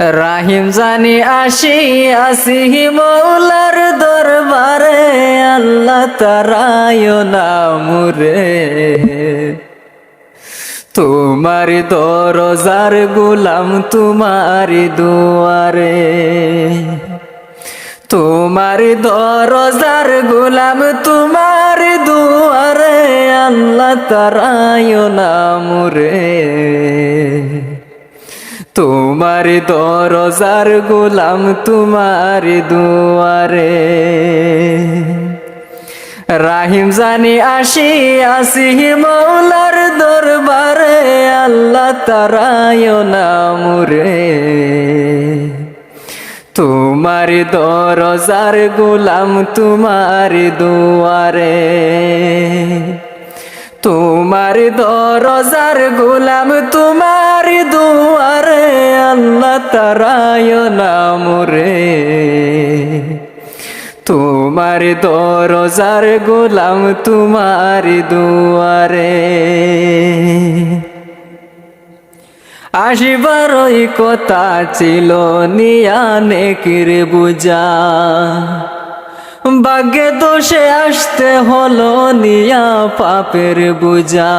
রাহিম জানি আসি আসি মৌলার দরবারে, আল্লাহ তারায় নামুরে। তোমার দরজার গুলাম তোমার দুয়ারে। তোমার দরজার গুলাম তোমার দুয়ারে, আল্লাহ তারায় নামুরে। তোমার দরজার গোলাম তোমার দুয়ারে। রাহিম জানি আসি আসি মৌলার দরবারে, আল্লাহ তারায় নামুরে তোমার দরজার গোলাম তোমার দুয়ারে। তোমার দরজার গোলাম, তোমার দুয়ারে আল্লাহ তারায় নামরে তোমার দরজার গোলাম, তোমার দুয়ারে। আসিবার কথা ছিল নিয়ানে কিরে বুঝা। ভাগ্যে দোষে আসতে হলো নিয়া পাপের বুঝা।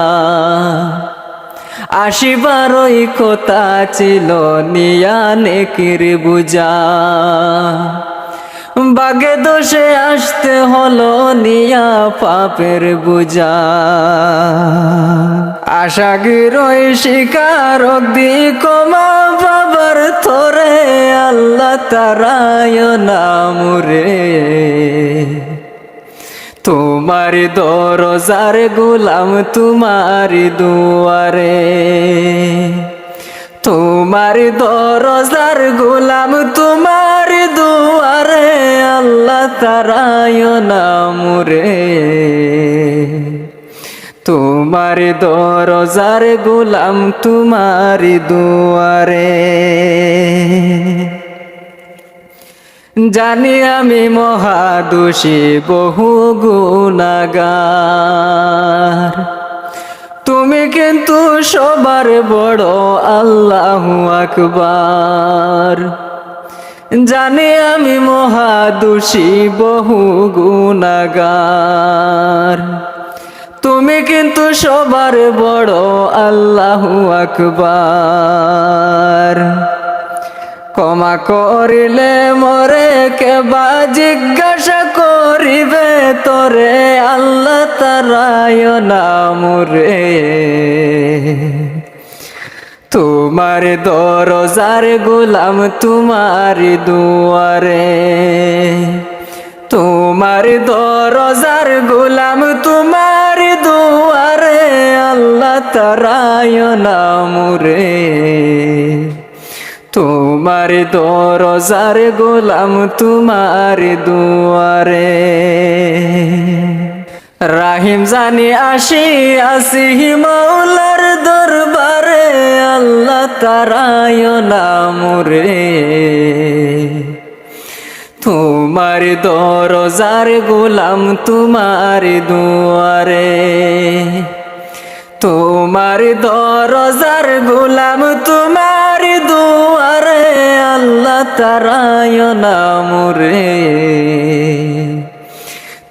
আসিবার ওই কথা ছিল নিয়া নেকির বুঝা। বাগে দোষে আসতে হলো নিয়া পাপের বুঝা। আশাগির ওই শিকার দি কমা বাবার থরে আল্লাহ তারায় নামুরে। তোমার দরজার গোলাম তোমার দুয়ারে। তোমার দরজার গোলাম তোমার দুয়ারে, আল্লাহ তারায় নামুরে তোমার দরজার গোলাম তোমার দুয়ারে। জানি আমি মহাদোষী, বহু গুণাগার। তুমি কিন্তু সবার বড় আল্লাহ আকবার। জানি আমি মহাদোষী, বহু গুণাগার। তুমি কিন্তু সবার বড় আল্লাহ আকবার। ক্ষমা করিলে মরে কেবা জিজ্ঞাসা করিবে তোরে, আল্লাহ তারায় নামরে তোমার দরজার গোলাম তোমার দুয়ারে, তোমার দরজার গোলাম তোমার দুয়ারে, আল্লাহ তারায় নামরে তোমার দরজার গোলাম তোমার দুয়ারে। রাহিম জানি আসি আসি মৌলার দরবারে, আল্লাহ তারায় নামরে তোমার দরজার গোলাম তোমার দুয়ারে। তারায় নামরে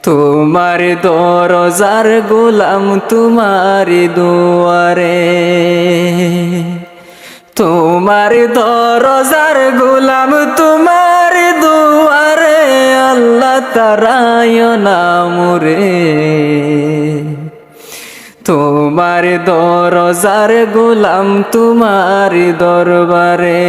তোমার দরজার গোলাম তোমার দুয়ারে। তোমার দরজার গোলাম তোমার দুয়ারে। আল্লাহ তারায় নামরে তোমার দরজার গোলাম তোমার দরবারে।